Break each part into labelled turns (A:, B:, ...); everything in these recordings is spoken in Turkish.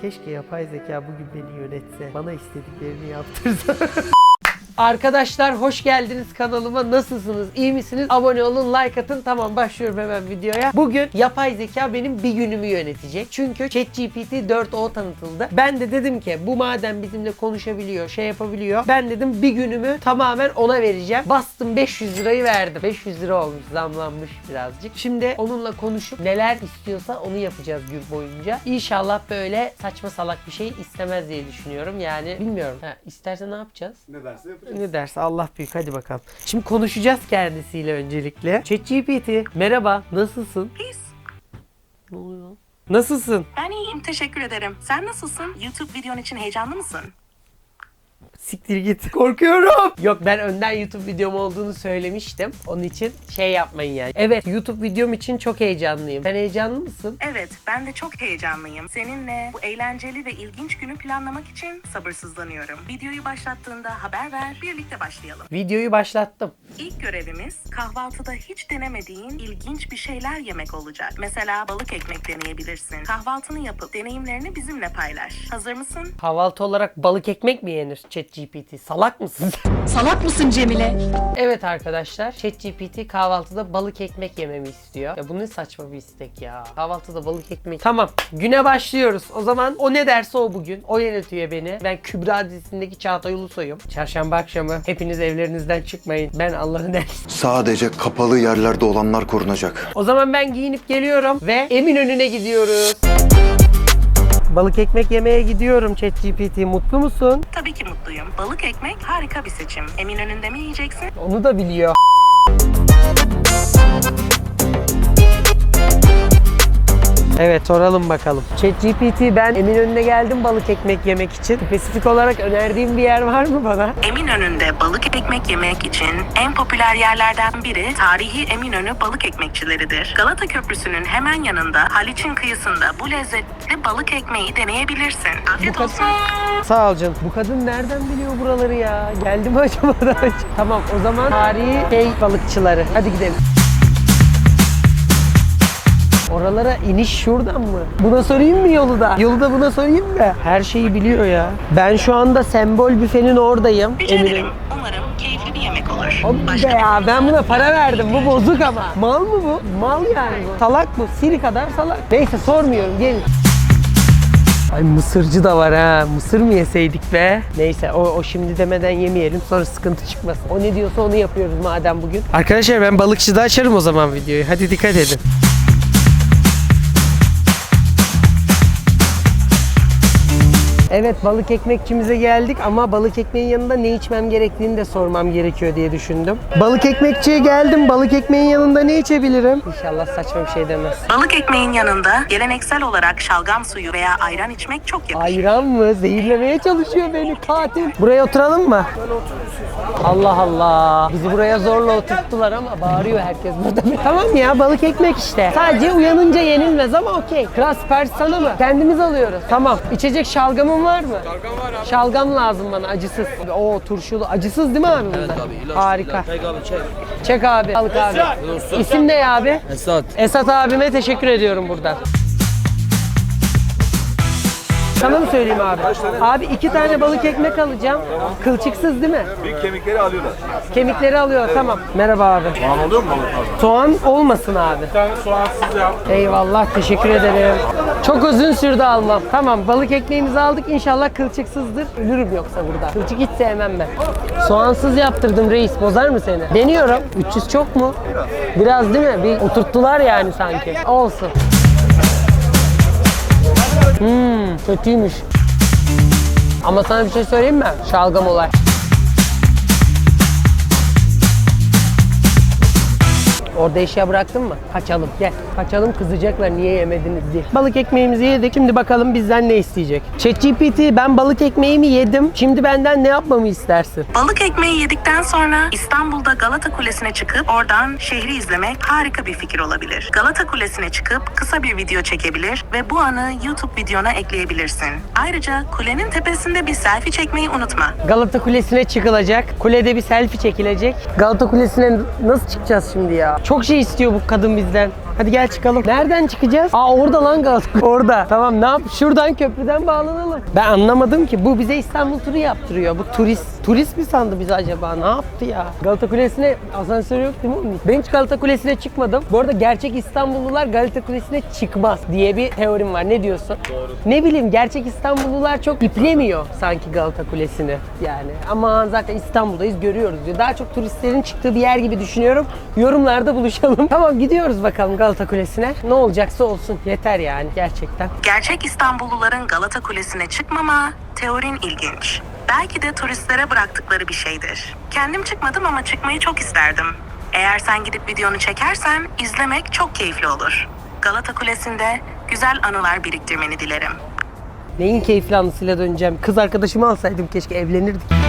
A: Keşke yapay zeka bugün beni yönetse. Bana istediklerini yaptırsa. Arkadaşlar hoş geldiniz kanalıma. Nasılsınız? İyi misiniz? Abone olun, like atın. Tamam başlıyorum hemen videoya. Bugün yapay zeka benim bir günümü yönetecek. Çünkü ChatGPT 4o tanıtıldı. Ben de dedim ki bu madem bizimle konuşabiliyor, şey yapabiliyor. Ben dedim bir günümü tamamen ona vereceğim. Bastım 500 lirayı verdim. 500 lira olmuş, zamlanmış birazcık. Şimdi onunla konuşup neler istiyorsa onu yapacağız gün boyunca. İnşallah böyle saçma salak bir şey istemez diye düşünüyorum. Yani bilmiyorum. Ha, isterse ne yapacağız?
B: Ne derse yapacağız.
A: Ne derse Allah büyük hadi bakalım. Şimdi konuşacağız kendisiyle öncelikle. ChatGPT merhaba nasılsın?
C: Peace.
A: Ne oluyor? Nasılsın?
C: Ben iyiyim, teşekkür ederim. Sen nasılsın? YouTube videon için heyecanlı mısın?
A: Siktir git. Korkuyorum. Yok ben önden YouTube videom olduğunu söylemiştim. Onun için şey yapmayın yani. Evet YouTube videom için çok heyecanlıyım. Sen heyecanlı mısın?
C: Evet, ben de çok heyecanlıyım. Seninle bu eğlenceli ve ilginç günü planlamak için sabırsızlanıyorum. Videoyu başlattığında haber ver, birlikte başlayalım.
A: Videoyu başlattım.
C: İlk görevimiz kahvaltıda hiç denemediğin ilginç bir şeyler yemek olacak. Mesela balık ekmek deneyebilirsin. Kahvaltını yapıp deneyimlerini bizimle paylaş. Hazır mısın?
A: Kahvaltı olarak balık ekmek mi yenir ChatGPT? Salak mısın?
D: Salak mısın Cemile?
A: Evet arkadaşlar ChatGPT kahvaltıda balık ekmek yememi istiyor. Ya bu ne saçma bir istek ya. Kahvaltıda balık ekmek. Tamam güne başlıyoruz. O zaman o ne derse o bugün. O yönetiyor beni. Ben Kübra dizisindeki Çağatay Ulusoy'um. Çarşamba akşamı hepiniz evlerinizden çıkmayın. Ben Allah'ın elçisi.
E: Sadece kapalı yerlerde olanlar korunacak.
A: O zaman ben giyinip geliyorum ve Eminönü'ne gidiyoruz. Balık ekmek yemeye gidiyorum ChatGPT. Mutlu musun?
C: Tabii ki mutluyum. Balık ekmek harika bir seçim. Eminönü'nde mi yiyeceksin?
A: Onu da biliyor. Evet soralım bakalım. ChatGPT ben Eminönü'ne geldim balık ekmek yemek için. Spesifik olarak önerdiğin bir yer var mı bana?
C: Eminönü'nde balık ekmek yemek için en popüler yerlerden biri tarihi Eminönü balık ekmekçileridir. Galata Köprüsü'nün hemen yanında Haliç'in kıyısında bu lezzetli balık ekmeği deneyebilirsin. Afiyet olsun.
A: Sağ ol canım. Bu kadın nereden biliyor buraları ya? Geldi mi acaba daha önce? Tamam o zaman tarihi şey balıkçıları. Hadi gidelim. Oralara iniş şuradan mı? Buna sorayım mı yolu da? Yolu da buna sorayım mı? Her şeyi biliyor ya. Ben şu anda sembol büfenin oradayım.
C: Rica
A: Eminim.
C: ederim. Umarım keyifli bir yemek olur.
A: Hadi be ya ben buna para verdim. Bu bozuk ama. Mal mı bu? Mal yani bu. Salak bu. Siri kadar salak. Neyse sormuyorum. Gelin. Ay mısırcı da var ha. Mısır mı yeseydik be? Neyse o, o şimdi demeden yemeyelim sonra sıkıntı çıkmasın. O ne diyorsa onu yapıyoruz madem bugün. Arkadaşlar ben balıkçıda açarım o zaman videoyu. Hadi dikkat edin. Evet balık ekmekçimize geldik ama balık ekmeğin yanında ne içmem gerektiğini de sormam gerekiyor diye düşündüm. Balık ekmekçiye geldim. Balık ekmeğin yanında ne içebilirim? İnşallah saçma bir şey demez.
C: Balık ekmeğin yanında geleneksel olarak şalgam suyu veya ayran içmek çok yakışır.
A: Ayran mı? Zehirlemeye çalışıyor beni katil. Buraya oturalım mı? Allah Allah. Bizi buraya zorla oturttular ama bağırıyor herkes burada. tamam ya balık ekmek işte. Sadece uyanınca yenilmez ama okey. Sipariş sana mı? Kendimiz alıyoruz. Tamam. İçecek şalgamın var mı? Şalgam var abi. Şalgam lazım bana acısız. Oo turşulu. Acısız değil mi abi? Evet abi. ilaç, Harika.
F: Çek abi çek.
A: Çek abi. Balık abi.
F: Dostum.
A: İsim ne abi?
F: Esat.
A: Esat abime teşekkür ediyorum buradan. Sana mı söyleyeyim abi? Abi iki tane balık ekmek alacağım. Kılçıksız değil mi?
B: Büyük kemikleri alıyorlar.
A: Kemikleri alıyor tamam. Merhaba abi.
B: Soğan oluyor mu balık
A: Soğan olmasın abi.
B: Bir tane soğansız yap.
A: Eyvallah teşekkür ederim. Çok uzun sürdü almam. Tamam balık ekmeğimizi aldık inşallah kılçıksızdır. Ölürüm yoksa burada. Kılçık hiç sevmem ben. Soğansız yaptırdım reis bozar mı seni? Deniyorum. 300 çok mu? Biraz değil mi? Bir oturttular yani sanki. Olsun. Hmm, kötüymüş. Ama sana bir şey söyleyeyim mi? Şalgam olay. Orada eşya bıraktın mı? Kaçalım. Gel. Kaçalım kızacaklar niye yemediniz diye. Balık ekmeğimizi yedik. Şimdi bakalım bizden ne isteyecek. ChatGPT ben balık ekmeğimi yedim. Şimdi benden ne yapmamı istersin?
C: Balık ekmeği yedikten sonra İstanbul'da Galata Kulesi'ne çıkıp oradan şehri izlemek harika bir fikir olabilir. Galata Kulesi'ne çıkıp kısa bir video çekebilir ve bu anı YouTube videona ekleyebilirsin. Ayrıca kulenin tepesinde bir selfie çekmeyi unutma.
A: Galata Kulesi'ne çıkılacak. Kulede bir selfie çekilecek. Galata Kulesi'ne nasıl çıkacağız şimdi ya? Çok şey istiyor bu kadın bizden. Hadi gel çıkalım. Nereden çıkacağız? Aa orada lan Galata. Orada. Tamam ne yap? Şuradan köprüden bağlanalım. Ben anlamadım ki. Bu bize İstanbul turu yaptırıyor. Bu turist. Turist mi sandı bizi acaba? Ne yaptı ya? Galata Kulesi'ne asansör yok değil mi? Ben hiç Galata Kulesi'ne çıkmadım. Bu arada gerçek İstanbullular Galata Kulesi'ne çıkmaz diye bir teorim var. Ne diyorsun? Doğru. Ne bileyim gerçek İstanbullular çok iplemiyor sanki Galata Kulesi'ni. Yani ama zaten İstanbul'dayız görüyoruz diyor. Daha çok turistlerin çıktığı bir yer gibi düşünüyorum. Yorumlarda buluşalım. Tamam gidiyoruz bakalım Galata Kulesi'ne. Ne olacaksa olsun. Yeter yani gerçekten.
C: Gerçek İstanbulluların Galata Kulesi'ne çıkmama teorin ilginç. Belki de turistlere bıraktıkları bir şeydir. Kendim çıkmadım ama çıkmayı çok isterdim. Eğer sen gidip videonu çekersen izlemek çok keyifli olur. Galata Kulesi'nde güzel anılar biriktirmeni dilerim.
A: Neyin keyifli anısıyla döneceğim? Kız arkadaşımı alsaydım keşke evlenirdik.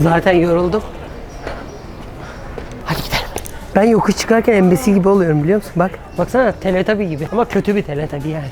A: Zaten yoruldum. Hadi gidelim. Ben yokuş çıkarken embesi gibi oluyorum biliyor musun? Bak. Baksana teletabi gibi. Ama kötü bir teletabi yani.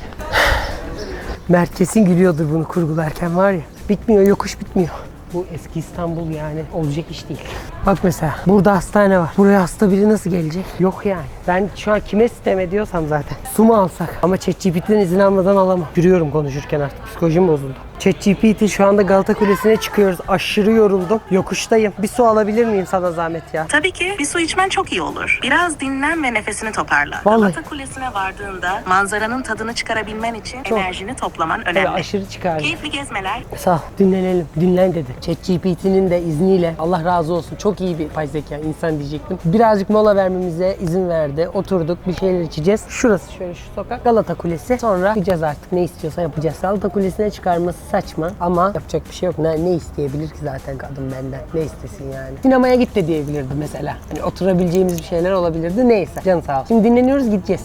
A: Mert kesin gülüyordur bunu kurgularken var ya. Bitmiyor, yokuş bitmiyor. Bu eski İstanbul yani olacak iş değil. Bak mesela burada hastane var. Buraya hasta biri nasıl gelecek? Yok yani. Ben şu an kime sistem ediyorsam zaten. Su mu alsak? Ama ChatGPT'den izin almadan alamam. Yürüyorum konuşurken artık. Psikolojim bozuldu. ChatGPT şu anda Galata Kulesi'ne çıkıyoruz. Aşırı yoruldum. Yokuştayım. Bir su alabilir miyim sana zahmet ya?
C: Tabii ki bir su içmen çok iyi olur. Biraz dinlen ve nefesini toparla.
A: Vallahi.
C: Galata Kulesi'ne vardığında manzaranın tadını çıkarabilmen için
A: Çok.
C: enerjini toplaman önemli.
A: aşırı çıkardı.
C: Keyifli gezmeler
A: Sağ ol. Dinlenelim. Dinlen dedi. ChatGPT'nin de izniyle Allah razı olsun. Çok iyi bir pay zeka insan diyecektim. Birazcık mola vermemize izin verdi. Oturduk bir şeyler içeceğiz. Şurası şöyle şu sokak. Galata Kulesi. Sonra yapacağız artık. Ne istiyorsa yapacağız. Galata Kulesi'ne çıkarması saçma ama yapacak bir şey yok. Ne, ne isteyebilir ki zaten kadın benden? Ne istesin yani? Sinemaya git de diyebilirdi mesela. Hani oturabileceğimiz bir şeyler olabilirdi. Neyse. Canı sağ ol. Şimdi dinleniyoruz gideceğiz.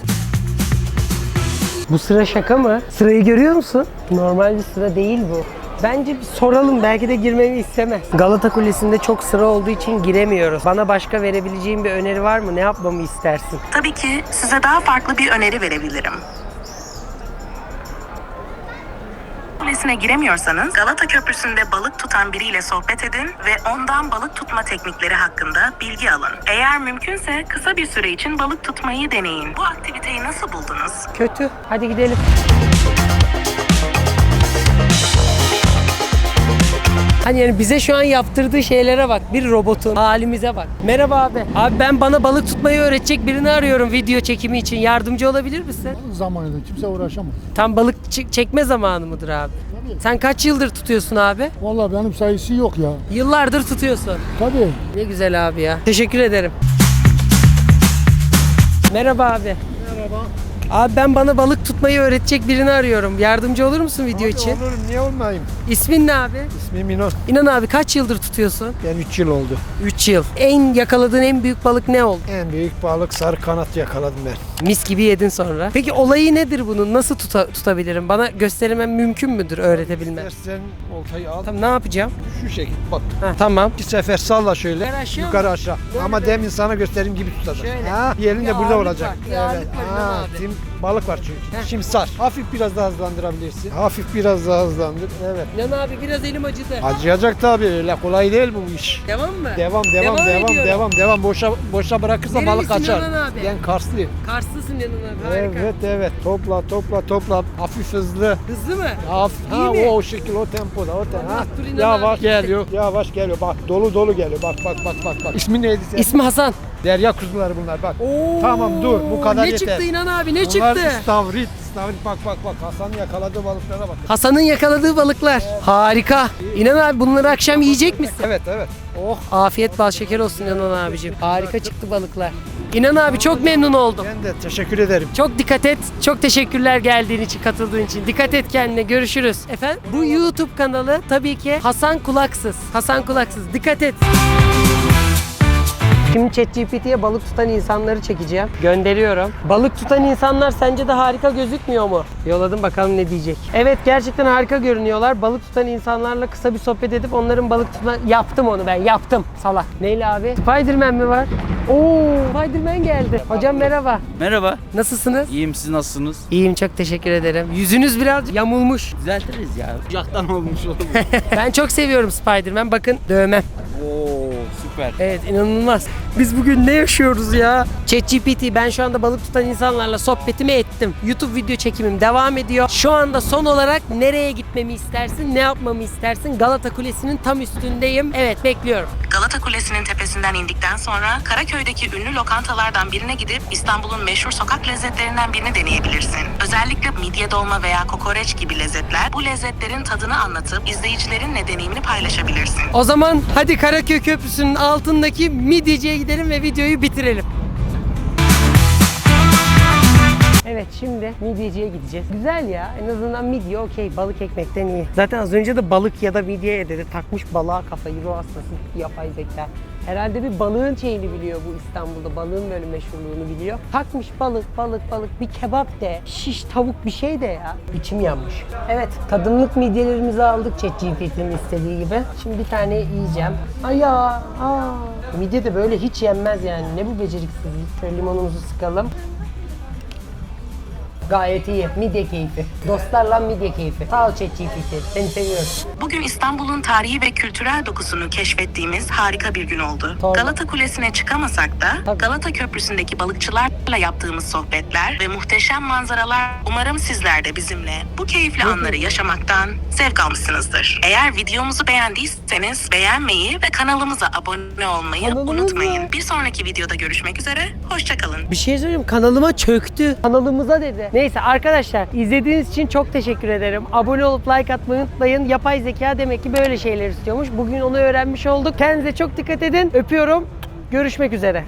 A: Bu sıra şaka mı? Sırayı görüyor musun? Normal bir sıra değil bu. Bence bir soralım belki de girmemi istemez. Galata Kulesi'nde çok sıra olduğu için giremiyoruz. Bana başka verebileceğin bir öneri var mı? Ne yapmamı istersin?
C: Tabii ki size daha farklı bir öneri verebilirim. Kulesine giremiyorsanız Galata Köprüsü'nde balık tutan biriyle sohbet edin ve ondan balık tutma teknikleri hakkında bilgi alın. Eğer mümkünse kısa bir süre için balık tutmayı deneyin. Bu aktiviteyi nasıl buldunuz?
A: Kötü. Hadi gidelim. Hani yani bize şu an yaptırdığı şeylere bak. Bir robotun halimize bak. Merhaba abi. Abi ben bana balık tutmayı öğretecek birini arıyorum video çekimi için. Yardımcı olabilir misin?
F: zamanında kimse uğraşamaz.
A: Tam balık çek- çekme zamanı mıdır abi? Sen kaç yıldır tutuyorsun abi?
F: Vallahi benim sayısı yok ya.
A: Yıllardır tutuyorsun.
F: Tabii.
A: Ne güzel abi ya. Teşekkür ederim. Merhaba abi.
F: Merhaba.
A: Abi ben bana balık tutmayı öğretecek birini arıyorum. Yardımcı olur musun video için?
F: Olurum niye olmayayım?
A: İsmin ne abi?
F: İsmim İnan.
A: İnan abi kaç yıldır tutuyorsun?
F: Ben 3 yıl oldu.
A: 3 yıl. En yakaladığın en büyük balık ne oldu?
F: En büyük balık sarı kanat yakaladım ben.
A: Mis gibi yedin sonra. Peki olayı nedir bunun? Nasıl tuta- tutabilirim? Bana göstermem mümkün müdür öğretebilmem?
F: İstersen oltayı al.
A: Tamam ne yapacağım?
F: Şu şekil bak.
A: Ha, tamam.
F: İki sefer salla şöyle.
A: Yukarı aşağı
F: Yukarı aşağı.
A: Böyle
F: Ama
A: böyle.
F: demin sana gösterdiğim gibi tutacaksın.
A: Şöyle.
F: Ha, yerin de burada olacak.
A: var İnan
F: Ha,
A: abi.
F: tim- balık var çünkü.
A: Heh.
F: Şimdi sar. Hafif biraz daha hızlandırabilirsin. Hafif biraz daha hızlandır. Evet.
A: İnan abi biraz elim acıdı.
F: Acıyacak tabii. Öyle kolay değil bu iş.
A: Devam mı?
F: Devam devam devam
A: ediyorum.
F: devam devam boşa boşa bırakırsa balık
A: Nerelisin
F: kaçar.
A: Yonan abi?
F: Ben Karslıyım.
A: Karslısın İnan abi. Harika.
F: Evet evet topla topla topla hafif hızlı.
A: Hızlı mı?
F: Hafif,
A: İyi
F: ha,
A: mi?
F: o, o şekil o tempoda o tempo.
A: Allah
F: Ha,
A: dur inan
F: Yavaş
A: abi.
F: geliyor yavaş geliyor bak dolu dolu geliyor bak bak bak bak bak. İsmi neydi senin?
A: İsmi Hasan.
F: Derya kuzuları bunlar bak.
A: Oo,
F: Tamam, dur, bu kadar
A: ne
F: yeter.
A: çıktı İnan abi ne
F: Bunlar
A: çıktı?
F: istavrit istavrit bak bak bak Hasan yakaladığı balıklara bak.
A: Hasan'ın yakaladığı balıklar. Harika. İnan abi bunları akşam yiyecek misin?
F: Evet evet. Oh
A: Afiyet bal şeker olsun İnan abicim. Harika çıktı balıklar. İnan abi çok memnun oldum.
F: ben de teşekkür ederim.
A: Çok dikkat et. Çok teşekkürler geldiğin için, katıldığın için. Dikkat et kendine. Görüşürüz. Efendim? Bu YouTube kanalı tabii ki Hasan Kulaksız. Hasan Kulaksız. Dikkat et. Şimdi ChatGPT'ye balık tutan insanları çekeceğim. Gönderiyorum. Balık tutan insanlar sence de harika gözükmüyor mu? Yolladım bakalım ne diyecek. Evet gerçekten harika görünüyorlar. Balık tutan insanlarla kısa bir sohbet edip onların balık tutma... Yaptım onu ben yaptım. Salak. Neyle abi? Spiderman mi var? Oo, Spiderman geldi. Hocam merhaba.
G: Merhaba.
A: Nasılsınız?
G: İyiyim siz nasılsınız?
A: İyiyim çok teşekkür ederim. Yüzünüz biraz yamulmuş.
G: Düzeltiriz ya. Uzaktan olmuş olur.
A: ben çok seviyorum Spiderman. Bakın dövmem.
G: Süper.
A: Evet inanılmaz. Biz bugün ne yaşıyoruz ya? ChatGPT ben şu anda balık tutan insanlarla sohbetimi ettim. YouTube video çekimim devam ediyor. Şu anda son olarak nereye gitmemi istersin? Ne yapmamı istersin? Galata Kulesi'nin tam üstündeyim. Evet bekliyorum.
C: Galata Kulesi'nin tepesinden indikten sonra Karaköy'deki ünlü lokantalardan birine gidip İstanbul'un meşhur sokak lezzetlerinden birini deneyebilirsin. Özellikle midye dolma veya kokoreç gibi lezzetler bu lezzetlerin tadını anlatıp izleyicilerinle deneyimini paylaşabilirsin.
A: O zaman hadi Karaköy Köprüsü'nün altındaki midyeciye gidelim ve videoyu bitirelim. Evet şimdi midyeciye gideceğiz. Güzel ya. En azından midye okey. Balık ekmekten iyi. Zaten az önce de balık ya da midye dedi. Takmış balığa kafayı. Ruh hastası yapay zeka. Herhalde bir balığın şeyini biliyor bu İstanbul'da. Balığın böyle meşhurluğunu biliyor. Takmış balık, balık, balık. Bir kebap de, şiş tavuk bir şey de ya. İçim yanmış. Evet, tadımlık midyelerimizi aldık ChatGPT'nin istediği gibi. Şimdi bir tane yiyeceğim. Ay ya, aa. Midye de böyle hiç yenmez yani. Ne bu beceriksizlik. Şöyle limonumuzu sıkalım. Gayet iyi. Midye keyfi. Dostlarla midye keyfi. Sağ ol ChatGPT. Seni seviyorum.
C: Bugün İstanbul'un tarihi ve kültürel dokusunu keşfettiğimiz harika bir gün oldu.
A: Tabii.
C: Galata Kulesi'ne çıkamasak da
A: Tabii.
C: Galata Köprüsü'ndeki balıkçılarla yaptığımız sohbetler ve muhteşem manzaralar umarım sizler de bizimle bu keyifli anları yaşamaktan zevk almışsınızdır. Eğer videomuzu beğendiyseniz beğenmeyi ve kanalımıza abone olmayı
A: Kanalımıza.
C: unutmayın. Bir sonraki videoda görüşmek üzere, hoşçakalın.
A: Bir şey söyleyeyim kanalıma çöktü. Kanalımıza dedi. Neyse arkadaşlar izlediğiniz için çok teşekkür ederim. Abone olup like atmayı unutmayın. Yapay zeka demek ki böyle şeyler istiyormuş. Bugün onu öğrenmiş olduk. Kendinize çok dikkat edin. Öpüyorum. Görüşmek üzere.